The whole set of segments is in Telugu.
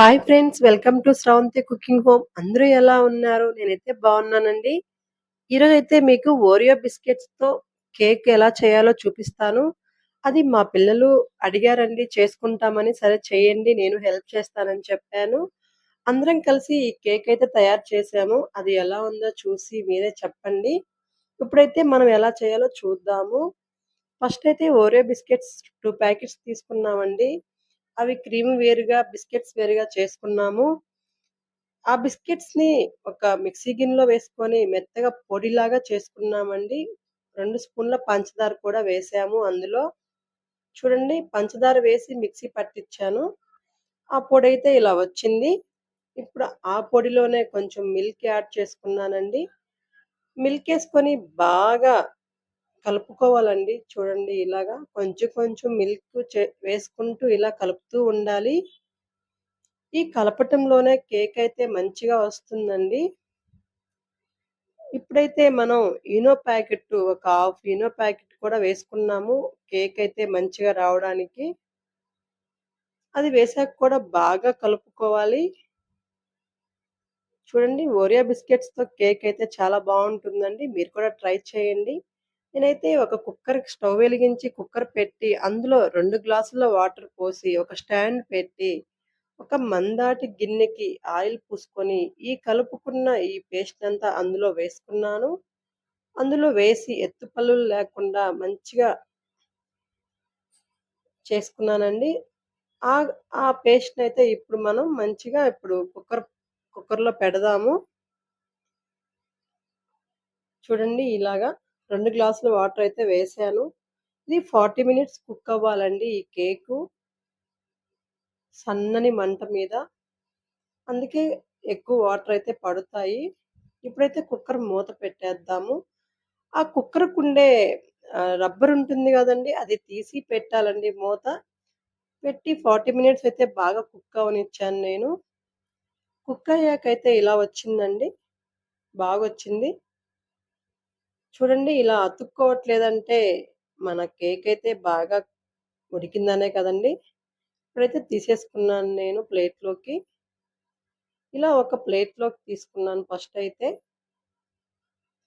Hi friends welcome to Sravanthi cooking home అందరూ ఎలా ఉన్నారు? నేనైతే బాగున్నానండి. ఈరోజైతే మీకు ఓరియో బిస్కెట్స్తో కేక్ ఎలా చేయాలో చూపిస్తాను. అది మా పిల్లలు అడిగారండి చేసుకుంటామని సరే చేయండి నేను హెల్ప్ చేస్తానని చెప్పాను. అందరం కలిసి ఈ కేక్ అయితే తయారు చేసాము. అది ఎలా ఉందో చూసి మీరే చెప్పండి. ఇప్పుడైతే మనం ఎలా చేయాలో చూద్దాము. ఫస్ట్ అయితే ఓరియో బిస్కెట్స్ టూ ప్యాకెట్స్ తీసుకున్నామండి. అవి క్రీమ్ వేరుగా బిస్కెట్స్ వేరుగా చేసుకున్నాము. ఆ బిస్కెట్స్ని ఒక మిక్సీ గిన్నెలో వేసుకొని మెత్తగా పొడిలాగా చేసుకున్నామండి. రెండు స్పూన్ల పంచదార కూడా వేసాము అందులో. చూడండి పంచదార వేసి మిక్సీ పట్టించాను ఆ పొడి అయితే ఇలా వచ్చింది. ఇప్పుడు ఆ పొడిలోనే కొంచెం మిల్క్ యాడ్ చేసుకున్నానండి. మిల్క్ వేసుకొని బాగా కలుపుకోవాలండి. చూడండి ఇలాగా కొంచెం కొంచెం మిల్క్ వేసుకుంటూ ఇలా కలుపుతూ ఉండాలి. ఈ కలపటంలోనే కేక్ అయితే మంచిగా వస్తుందండి. ఇప్పుడైతే మనం ఈనో ప్యాకెట్ ఒక హాఫ్ ఈనో ప్యాకెట్ కూడా వేసుకున్నాము. కేక్ అయితే మంచిగా రావడానికి. అది వేసాక కూడా బాగా కలుపుకోవాలి. చూడండి ఓరియా బిస్కెట్స్తో కేక్ అయితే చాలా బాగుంటుందండి. మీరు కూడా ట్రై చేయండి. నేనైతే ఒక కుక్కర్ స్టవ్ వెలిగించి కుక్కర్ పెట్టి అందులో రెండు గ్లాసుల వాటర్ పోసి ఒక స్టాండ్ పెట్టి ఒక మందాటి గిన్నెకి ఆయిల్ పూసుకొని ఈ కలుపుకున్న ఈ పేస్ట్ అంతా అందులో వేసుకున్నాను. అందులో వేసి ఎత్తు ఎత్తుపల్లు లేకుండా మంచిగా చేసుకున్నానండి. ఆ ఆ పేస్ట్ అయితే ఇప్పుడు మనం మంచిగా ఇప్పుడు కుక్కర్ కుక్కర్లో పెడదాము. చూడండి ఇలాగా రెండు గ్లాసుల వాటర్ అయితే వేసాను. ఇది ఫార్టీ మినిట్స్ కుక్ అవ్వాలండి ఈ కేకు. సన్నని మంట మీద. అందుకే ఎక్కువ వాటర్ అయితే పడతాయి. ఇప్పుడైతే కుక్కర్ మూత పెట్టేద్దాము. ఆ కుక్కర్కు ఉండే రబ్బర్ ఉంటుంది కదండి అది తీసి పెట్టాలండి మూత. పెట్టి ఫార్టీ మినిట్స్ అయితే బాగా కుక్ అవనిచ్చాను నేను. కుక్ అయ్యాకైతే ఇలా వచ్చిందండి. బాగా వచ్చింది చూడండి ఇలా అతుక్కోవట్లేదంటే మన కేక్ అయితే బాగా ఉడికిందనే కదండి. ఇప్పుడైతే తీసేసుకున్నాను నేను ప్లేట్లోకి. ఇలా ఒక ప్లేట్లోకి తీసుకున్నాను ఫస్ట్ అయితే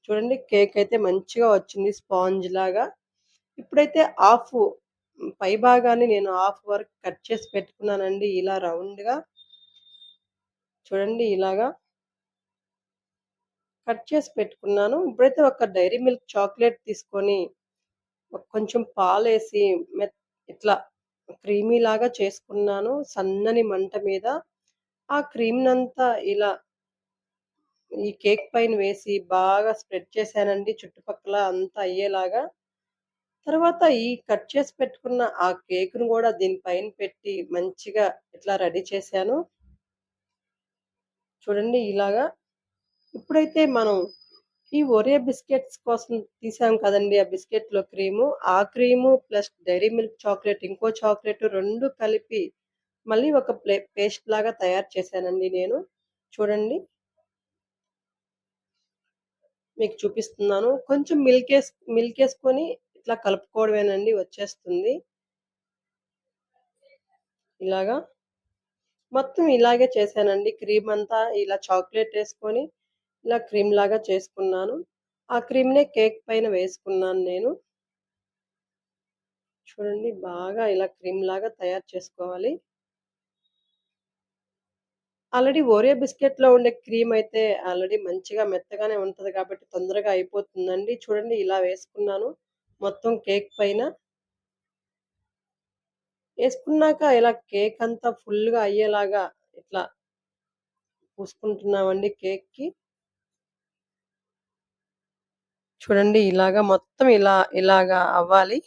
చూడండి కేక్ అయితే మంచిగా వచ్చింది స్పాంజ్ లాగా. ఇప్పుడైతే ఆఫ్ పై భాగాన్ని నేను హాఫ్ వరకు కట్ చేసి పెట్టుకున్నానండి ఇలా రౌండ్గా. చూడండి ఇలాగా కట్ చేసి పెట్టుకున్నాను. ఇప్పుడైతే ఒక డైరీ మిల్క్ చాక్లెట్ తీసుకొని కొంచెం పాలు వేసి ఇట్లా క్రీమీ లాగా చేసుకున్నాను. సన్నని మంట మీద ఆ క్రీమ్నంతా ఇలా ఈ కేక్ పైన వేసి బాగా స్ప్రెడ్ చేశానండి. చుట్టుపక్కల అంతా అయ్యేలాగా. తర్వాత ఈ కట్ చేసి పెట్టుకున్న ఆ కేక్ను కూడా దీనిపైన పెట్టి మంచిగా ఇట్లా రెడీ చేశాను. చూడండి ఇలాగా ఇప్పుడైతే మనం ఈ ఒరే బిస్కెట్స్ కోసం తీసాం కదండి ఆ బిస్కెట్లో క్రీము. ఆ cream plus dairy milk chocolate ఇంకో చాక్లెట్ రెండు కలిపి మళ్ళీ ఒక ప్లే పేస్ట్ లాగా తయారు చేశానండి నేను. చూడండి. మీకు చూపిస్తున్నాను. కొంచెం మిల్క్ వేస్ మిల్క్ వేసుకొని ఇట్లా కలుపుకోవడమేనండి వచ్చేస్తుంది. ఇలాగా. మొత్తం ఇలాగే చేశానండి. క్రీమ్ అంతా ఇలా చాక్లెట్ వేసుకొని ఇలా క్రీమ్ లాగా చేసుకున్నాను. ఆ క్రీమ్నే కేక్ పైన వేసుకున్నాను నేను. చూడండి బాగా ఇలా క్రీమ్ లాగా తయారు చేసుకోవాలి. ఆల్రెడీ ఓరియో బిస్కెట్లో ఉండే క్రీమ్ అయితే ఆల్రెడీ మంచిగా మెత్తగానే ఉంటుంది కాబట్టి తొందరగా అయిపోతుందండి. చూడండి ఇలా వేసుకున్నాను మొత్తం కేక్ పైన. వేసుకున్నాక ఇలా కేక్ అంతా ఫుల్గా అయ్యేలాగా ఇట్లా పూసుకుంటున్నామండి కేక్కి. చూడండి ఇలాగా మొత్తం ఇలా ఇలాగా అవ్వాలి.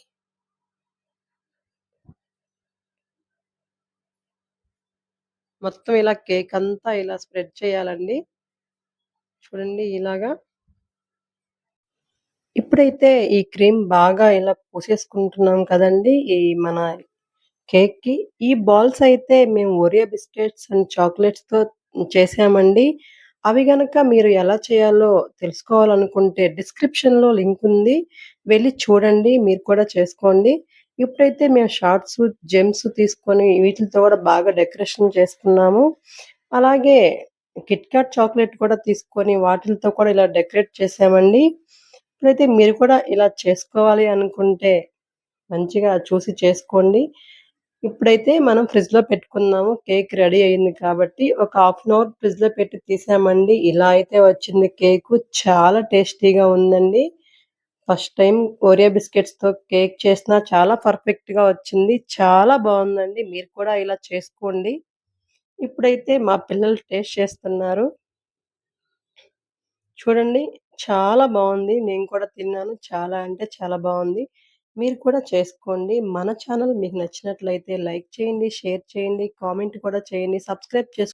మొత్తం ఇలా కేక్ అంతా ఇలా స్ప్రెడ్ చేయాలండి. చూడండి ఇలాగా. ఇప్పుడైతే ఈ క్రీమ్ బాగా ఇలా పూసేసుకుంటున్నాం కదండి ఈ మన కేక్కి. ఈ బాల్స్ అయితే మేము ఒరియో బిస్కెట్స్ అండ్ చాక్లెట్స్తో చేసామండి. అవి గనక మీరు ఎలా చేయాలో తెలుసుకోవాలనుకుంటే డిస్క్రిప్షన్‌లో లింక్ ఉంది. వెళ్ళి చూడండి. మీరు కూడా చేసుకోండి. ఇప్పుడైతే మేము షార్ట్స్, జెమ్స్ తీసుకొని వీటితో కూడా బాగా డెకరేషన్ చేసుకున్నాము. అలాగే కిట్‌కాట్ చాక్లెట్ కూడా తీసుకొని వాటిలతో కూడా ఇలా డెకరేట్ చేసామండి ఇప్పుడైతే మీరు కూడా ఇలా చేసుకోవాలి అనుకుంటే మంచిగా చూసి చేసుకోండి. ఇప్పుడైతే మనం ఫ్రిడ్జ్‌లో పెట్టుకున్నాము కేక్ రెడీ అయింది కాబట్టి ఒక హాఫ్ అన్ అవర్ ఫ్రిడ్జ్‌లో పెట్టి తీసామండి. ఇలా అయితే వచ్చింది కేకు. చాలా టేస్టీగా ఉందండి. ఫస్ట్ టైం ఓరియా బిస్కెట్స్‌తో కేక్ చేసినా చాలా పర్ఫెక్ట్‌గా వచ్చింది. చాలా బాగుందండి మీరు కూడా ఇలా చేసుకోండి. ఇప్పుడైతే మా పిల్లలు టేస్ట్ చేస్తున్నారు. చూడండి చాలా బాగుంది నేను కూడా తిన్నాను. చాలా అంటే చాలా బాగుంది మీరు కూడా చేసుకోండి. మన ఛానల్ మీకు నచ్చినట్లయితే లైక్ చేయండి, షేర్ చేయండి, కామెంట్ కూడా చేయండి. సబ్స్క్రైబ్ చేసు